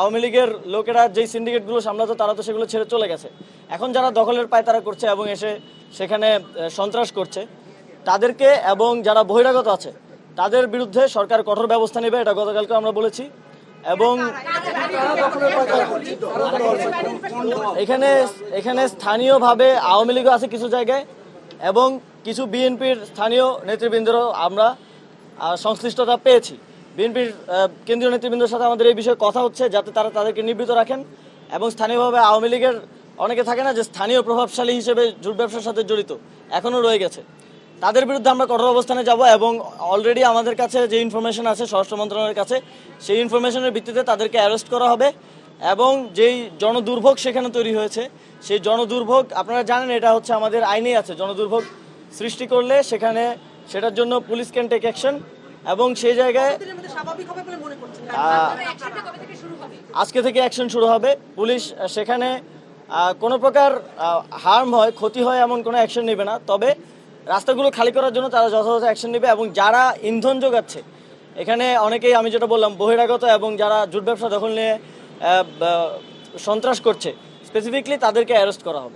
আওয়ামী লীগের লোকেরা যেই সিন্ডিকেটগুলো সামলাতো, তারা তো সেগুলো ছেড়ে চলে গেছে। এখন যারা দখলের পায় তারা করছে এবং এসে সেখানে সন্ত্রাস করছে, তাদেরকে এবং যারা বহিরাগত আছে, তাদের বিরুদ্ধে সরকার কঠোর ব্যবস্থা নেবে, এটা গতকালকে আমরা বলেছি। এবং এখানে এখানে স্থানীয়ভাবে আওয়ামী লীগও আছে কিছু জায়গায়, এবং কিছু বিএনপির স্থানীয় নেতৃবৃন্দরও আমরা সংশ্লিষ্টতা পেয়েছি। বিএনপির কেন্দ্রীয় নেতৃবৃন্দের সাথে আমাদের এই বিষয়ে কথা হচ্ছে, যাতে তারা তাদেরকে নিবৃত রাখেন এবং স্থানীয়ভাবে আওয়ামী লীগের অনেকে থাকে না যে স্থানীয় প্রভাবশালী হিসেবে জুট ব্যবসার সাথে জড়িত, এখনও রয়ে গেছে। তাদের বিরুদ্ধে আমরা কঠোর অবস্থানে যাব এবং অলরেডি আমাদের কাছে যে ইনফরমেশন আছে স্বরাষ্ট্র মন্ত্রণালয়ের কাছে, সেই ইনফরমেশনের ভিত্তিতে তাদেরকে অ্যারেস্ট করা হবে এবং যেই জনদুর্ভোগ সেখানে তৈরি হয়েছে, সেই জনদুর্ভোগ আপনারা জানেন এটা হচ্ছে আমাদের আইনেই আছে, জনদুর্ভোগ সৃষ্টি করলে সেখানে সেটার জন্য পুলিশ ক্যান টেক অ্যাকশন এবং সেই জায়গায় আজকে থেকে অ্যাকশন শুরু হবে। পুলিশ সেখানে কোনো প্রকার হার্ম হয় ক্ষতি হয় এমন কোনো অ্যাকশন নেবে না। তবে রাস্তাগুলো খালি করার জন্য তারা যথাযথ অ্যাকশন নেবে এবং যারা ইন্ধন যোগাচ্ছে এখানে অনেকেই আমি যেটা বললাম বহিরাগত এবং যারা জুট ব্যবসা দখল নিয়ে সন্ত্রাস করছে স্পেসিফিকলি তাদেরকে অ্যারেস্ট করা হবে।